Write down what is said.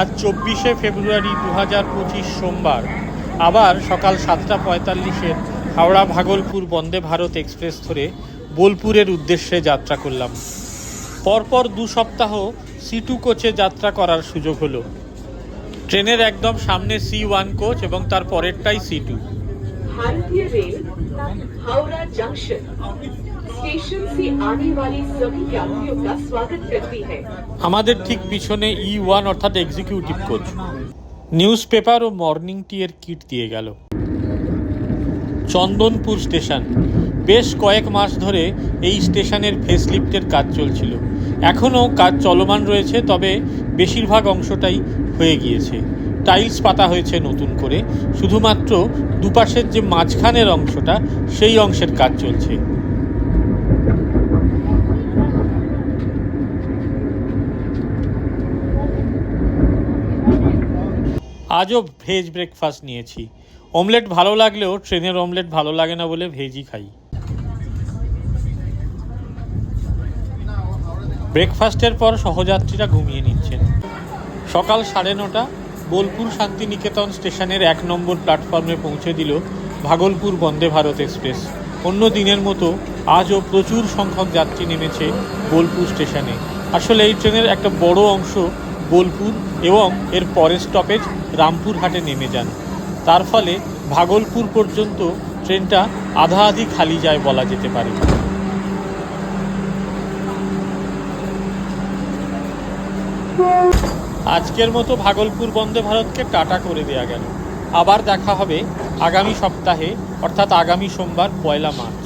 আজ চব্বিশে ফেব্রুয়ারি দু হাজার পঁচিশ সোমবার। আবার সকাল সাতটা পঁয়তাল্লিশের হাওড়া ভাগলপুর বন্দে ভারত এক্সপ্রেস ধরে বোলপুরের উদ্দেশ্যে যাত্রা করলাম। পরপর দু সপ্তাহ সিটু কোচে যাত্রা করার সুযোগ হলো। ট্রেনের একদম সামনে সি ওয়ান কোচ এবং তার পরেরটাই সি টু। ভারতীয় রেল, হাওড়া জাংশন। स्टेशन से आने वाले सभी यात्रियों का स्वागत करती है আমাদের ঠিক পিছনে ই ওয়ান অর্থাৎ এক্সিকিউটিভ কোচ নিউজ পেপার ও মর্নিং টি এর কিট দিয়ে গেল চন্দনপুর স্টেশন বেশ কয়েক মাস ধরে এই স্টেশনের ফেসলিফটের কাজ চলছিল এখনও কাজ চলমান রয়েছে তবে বেশিরভাগ অংশটাই হয়ে গিয়েছে টাইলস পাতা হয়েছে নতুন করে শুধুমাত্র দুপাশের যে মাঝখানের অংশটা সেই অংশের কাজ চলছে আজও ভেজ ব্রেকফাস্ট নিয়েছি। অমলেট ভালো লাগলেও ট্রেনের অমলেট ভালো লাগে না বলে ভেজই খাই। ব্রেকফাস্টের পর সহযাত্রীরা ঘুমিয়ে নিচ্ছেন। সকাল সাড়ে নটা, বোলপুর শান্তিনিকেতন স্টেশনের এক নম্বর প্ল্যাটফর্মে পৌঁছে দিল ভাগলপুর বন্দে ভারত এক্সপ্রেস। অন্য দিনের মতো আজও প্রচুর সংখ্যক যাত্রী নেমেছে বোলপুর স্টেশনে। আসলে এই ট্রেনের একটা বড় অংশ বোলপুর এবং এর পরের স্টপেজ রামপুরহাটে নেমে যান। তার ফলে ভাগলপুর পর্যন্ত ট্রেনটা আধা আধি খালি যায় বলা যেতে পারে। আজকের মতো ভাগলপুর বন্দে ভারতকে টাটা করে দেয়া গেল। আবার দেখা হবে আগামী সপ্তাহে, অর্থাৎ আগামী সোমবার পয়লা মার্চ।